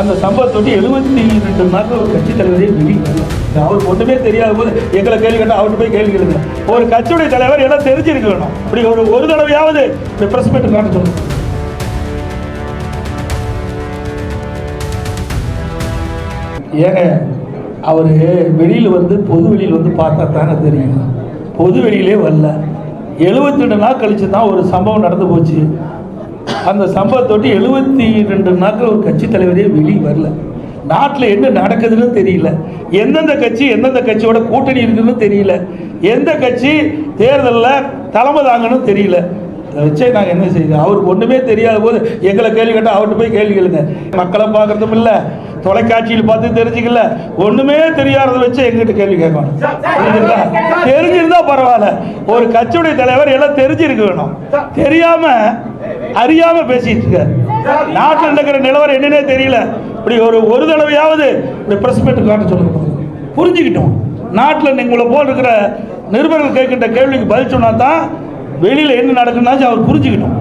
அந்த சம்பவத்தொட்டி எழுபத்தி ரெண்டு நாட்கள் ஒரு கட்சி தலைவரே வெளியே வரல. அவருக்கு ஒன்றுமே தெரியாத போது எங்களை கேள்வி கேட்டால் அவர்கிட்ட போய் கேள்வி கேளுங்க. ஒரு கட்சியுடைய தலைவர் எல்லாம் தெரிஞ்சிருக்க வேணும் இப்படி ஒரு ஒரு தடவையாவது இந்த ப்ரெஸ் மீட் காட்ட சொல்லணும் ஏங்க அவர் வெளியில் வந்து பொது வெளியில் வந்து பார்த்தா தானே தெரியும். பொது வெளியிலே வரல. எழுபத்தி ரெண்டு நாள் கழிச்சு தான் ஒரு சம்பவம் நடந்து போச்சு. அந்த சம்பவத்தொட்டி எழுபத்தி ரெண்டு நாட்கள் ஒரு கட்சி தலைவரே வெளியே வரல. நாட்டில் என்ன நடக்குதுன்னு தெரியல. எந்தெந்த கட்சி எந்தெந்த கட்சியோட கூட்டணி இருக்குன்னு தெரியல. எந்த கட்சி தேர்தலில் தலைமை தாங்கன்னு தெரியல. இதை வச்சே நாங்கள் என்ன செய்யுது? அவருக்கு ஒன்றுமே தெரியாத போது எங்களை கேள்வி கேட்டால் அவர்கிட்ட போய் கேள்வி கேளுங்க. மக்களை பார்க்குறதும் இல்லை. தொலைக்காட்சியில் பார்த்து தெரிஞ்சுக்கல. ஒன்றுமே தெரியாததை வச்சு எங்கிட்ட கேள்வி கேட்கணும். புரியுதுங்களா? தெரிஞ்சிருந்தா பரவாயில்ல. ஒரு கட்சியுடைய தலைவர் எல்லாம் தெரிஞ்சிருக்க வேணும். தெரியாம அறியாம பேசிட்டு இருக்க. நாட்டில் நடக்கிற நிலவரம் என்னன்னே தெரியல. இப்படி ஒரு ஒரு தடவையாவது இந்த பிரஸ் மீட் காட்ட சொல்லுங்க. புரிஞ்சுக்கிட்டோம். நாட்டில் உங்களை போல் இருக்கிற நிருபர்கள் கேட்கின்ற கேள்விக்கு பதில் சொன்னா தான் வெளியில் என்ன நடக்குன்னாச்சும் அவர் புரிஞ்சுக்கிட்டோம்.